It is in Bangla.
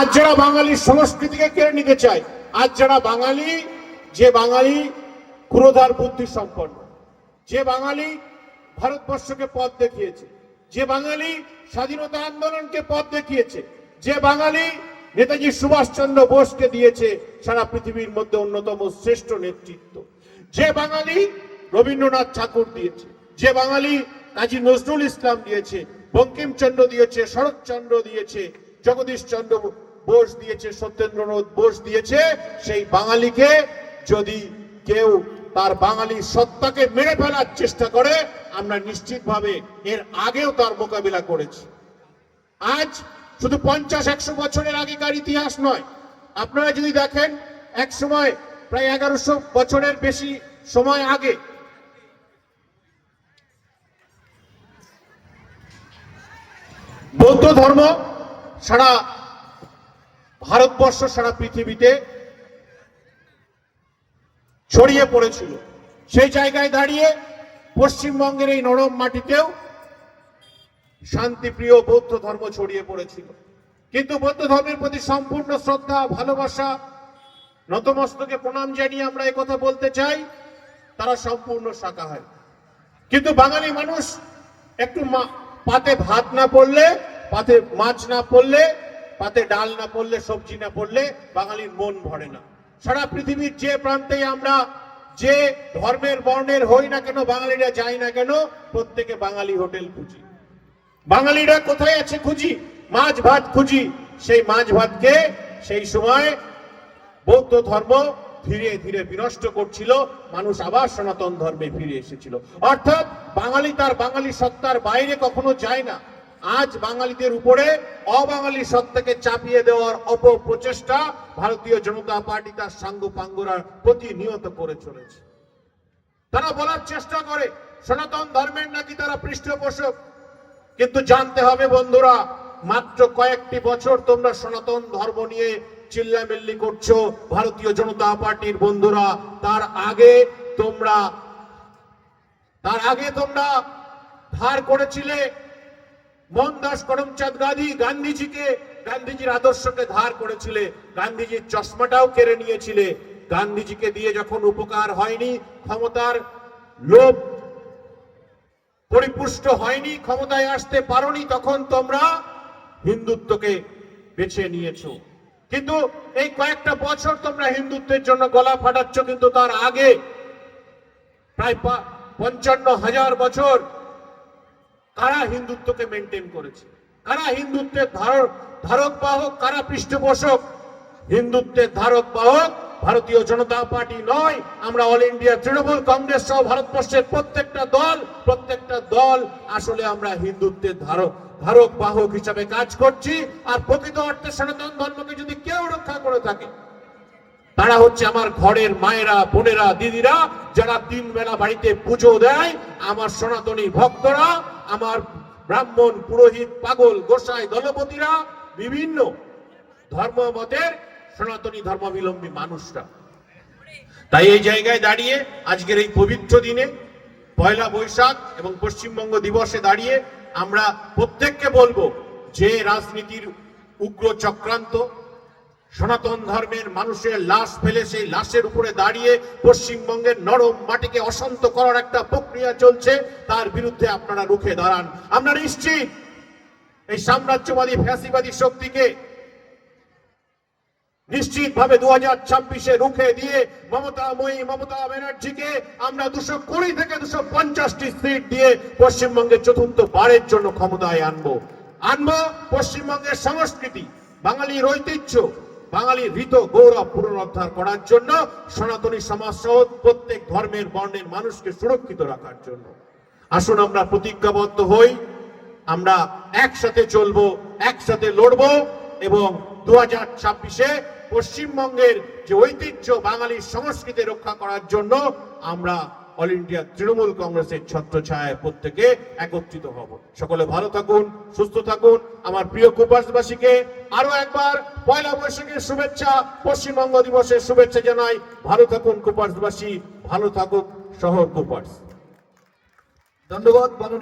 আজ যারা বাঙালির সংস্কৃতিকে কেড়ে নিতে চায়, আজ যারা বাঙালি, যে বাঙালি ক্রোধার বুদ্ধি সম্পন্ন, যে বাঙালি ভারতবর্ষকে পথ দেখিয়েছে, যে বাঙালি স্বাধীনতা আন্দোলনকে পথ দেখিয়েছে, যে বাঙালি নেতাজি সুভাষচন্দ্র বোসকে দিয়েছে সারা পৃথিবীর মধ্যে অন্যতম শ্রেষ্ঠ নেতৃত্ব, যে বাঙালি রবীন্দ্রনাথ ঠাকুর দিয়েছে, যে বাঙালি কাজী নজরুল ইসলাম দিয়েছে, বঙ্কিমচন্দ্র দিয়েছে, শরৎচন্দ্র দিয়েছে জগদীশ চন্দ্র বোস দিয়েছে, সত্যেন্দ্রনাথ বোস দিয়েছে, সেই বাঙালিকে যদি কেউ তার বাঙালি সত্তাকে মেরে ফেলার চেষ্টা করে, আমরা নিশ্চিতভাবে এর আগেও তার মোকাবিলা করেছি। আজ শুধু পঞ্চাশ, একশো বছরের আগেকার ইতিহাস নয়, আপনারা যদি দেখেন, এক সময় প্রায় এগারোশো বছরের বেশি সময় আগে, বৌদ্ধ ধর্ম সারা ভারতবর্ষ সারা পৃথিবীতে ছড়িয়ে পড়েছিল। সেই জায়গায় দাঁড়িয়ে পশ্চিমবঙ্গের এই নরম মাটিতেও শান্তিপ্রিয় বৌদ্ধ ধর্ম ছড়িয়ে পড়েছিল। কিন্তু বৌদ্ধ ধর্মের প্রতি সম্পূর্ণ শ্রদ্ধা, ভালোবাসা, নতমস্তকে প্রণাম জানিয়ে আমরা কথা বলতে চাই, তারা সম্পূর্ণ শাকাহারী। কিন্তু বাঙালি মানুষ একটু পাতে ভাত না পড়লে, পাতে মাছ না পড়লে পাতে ডাল না পড়লে, সবজি না পড়লে বাঙালির মন ভরে না। সারা পৃথিবীর যে প্রান্তেই আমরা যে ধর্মের বর্ণের হই না কেন, বাঙালিরা যাই না কেন, প্রত্যেকে বাঙালি হোটেল খুঁজি। বাঙালিরা কোথায় আছে খুঁজি? মাছ ভাত খুঁজি। সেই মাছ ভাতকে সেই সময় বৌদ্ধ ধর্ম ধীরে ধীরে বিনষ্ট করছিল, মানুষ আবার সনাতন ধর্মে ফিরে এসেছিল। অর্থাৎ বাঙালি তার বাঙালি সত্তার বাইরে কখনো যায় না। আজ বাঙালিদের উপরে অবাঙালি সত্তাকে চাপিয়ে দেওয়ার অপপ্রচেষ্টা ভারতীয় জনতা পার্টি তার সাঙ্গ পাঙ্গুরা প্রতিনিয়ত করে চলেছে। তারা বলার চেষ্টা করে, সনাতন ধর্মের নাকি তারা পৃষ্ঠপোষক? কিন্তু জানতে হবে বন্ধুরা, মাত্র কয়েকটি বছর তোমরা সনাতন ধর্ম নিয়ে চিল্লামিল্লি করছ, ভারতীয় জনতা পার্টির বন্ধুরা। তার আগে তোমরা, তার আগে তোমরা ধার করেছিলে মোহনদাস করমচাঁদ গান্ধী গান্ধীজিকে, গান্ধীজির আদর্শকে ধার করেছিলে, গান্ধীজির চশমাটাও কেড়ে নিয়েছিলে। গান্ধীজিকে দিয়ে যখন উপকার হয়নি, ক্ষমতার লোভ পরিপুষ্ট হয়নি, ক্ষমতায় আসতে পারোনি, তখন তোমরা হিন্দুত্বকে বেছে নিয়েছো। কিন্তু এই কয়েকটা বছর তোমরা হিন্দুত্বের জন্য গলা ফাটাচ্ছ, কিন্তু তার আগে প্রায় পঞ্চান্ন হাজার বছর কারা হিন্দুত্বকে মেনটেন করেছে? কারা হিন্দুত্বের ধারক ধারক বাহক কারা পৃষ্ঠপোষক? হিন্দুত্বের ধারক বাহক ভারতীয় জনতা পার্টি নয়, আমরা অল ইন্ডিয়া তৃণমূল কংগ্রেস সহ ভারতবর্ষের প্রত্যেকটা দল প্রত্যেকটা দল আসলে আমরা হিন্দুত্বের ধারক ধারক বাহক হিসাবে কাজ করছি। আর প্রকৃত অর্থে সনাতন ধর্মকে যদি কেউ রক্ষা করে থাকে, তারা হচ্ছে আমার ঘরের মায়েরা, বোনেরা, দিদিরা, যারা তিন বেলা বাড়িতে পুজো দেয়, আমার সনাতনী ভক্তরা আমার ব্রাহ্মণ, পুরোহিত, পাগল, গোসাই, দলপতিরা বিভিন্ন ধর্মমতের সনাতনী ধর্মাবলম্বী মানুষরা। তাই এই জায়গায় দাঁড়িয়ে আজকের এই পবিত্র দিনে পয়লা বৈশাখ এবং পশ্চিমবঙ্গ দিবসে দাঁড়িয়ে আমরা প্রত্যেককে বলব যে রাজনীতির উগ্র চক্রান্ত সনাতন ধর্মের মানুষের লাশ ফেলে সেই লাশের উপরে দাঁড়িয়ে পশ্চিমবঙ্গের নরম মাটিকে অশান্ত করার একটা প্রক্রিয়া চলছে, তার বিরুদ্ধে আপনারা রুখে দাঁড়ান। আমরা নিশ্চিত এই সাম্রাজ্যবাদী, ফ্যাসিবাদী শক্তিকে নিশ্চিতভাবে দু হাজার ছাব্বিশে রুখে দিয়ে মমতা মই মমতা ব্যানার্জিকে আমরা দুশো কুড়ি থেকে দুশো পঞ্চাশটি সিট দিয়ে পশ্চিমবঙ্গের চতুর্থ বারের জন্য ক্ষমতায় আনব। আনব পশ্চিমবঙ্গের সংস্কৃতি, বাঙালির ঐতিহ্য বাঙালির হৃত গৌরব পুনরুদ্ধার করার জন্য সনাতনী সমাজ সহ প্রত্যেক ধর্মের বর্ণের মানুষকে সুরক্ষিত রাখার জন্য। আসুন আমরা প্রতিজ্ঞাবদ্ধ হই, আমরা একসাথে চলবো, একসাথে লড়বো এবং দু হাজার ছাব্বিশে পশ্চিমবঙ্গের যে ঐতিহ্য বাঙালির সংস্কৃতি রক্ষা করার জন্য আমরা অল ইন্ডিয়া তৃণমূল কংগ্রেসের ছত্রছায়ায় প্রত্যেকে একত্রিত হব। সকলে ভালো থাকুন, সুস্থ থাকুন। আমার প্রিয় কুপাসবাসীকে আরও একবার পয়লা বৈশাখের শুভেচ্ছা, পশ্চিমবঙ্গ দিবসের শুভেচ্ছা জানাই। ভালো থাকুন কুপাসবাসী ভালো থাকুক শহর কুপাস ধন্যবাদ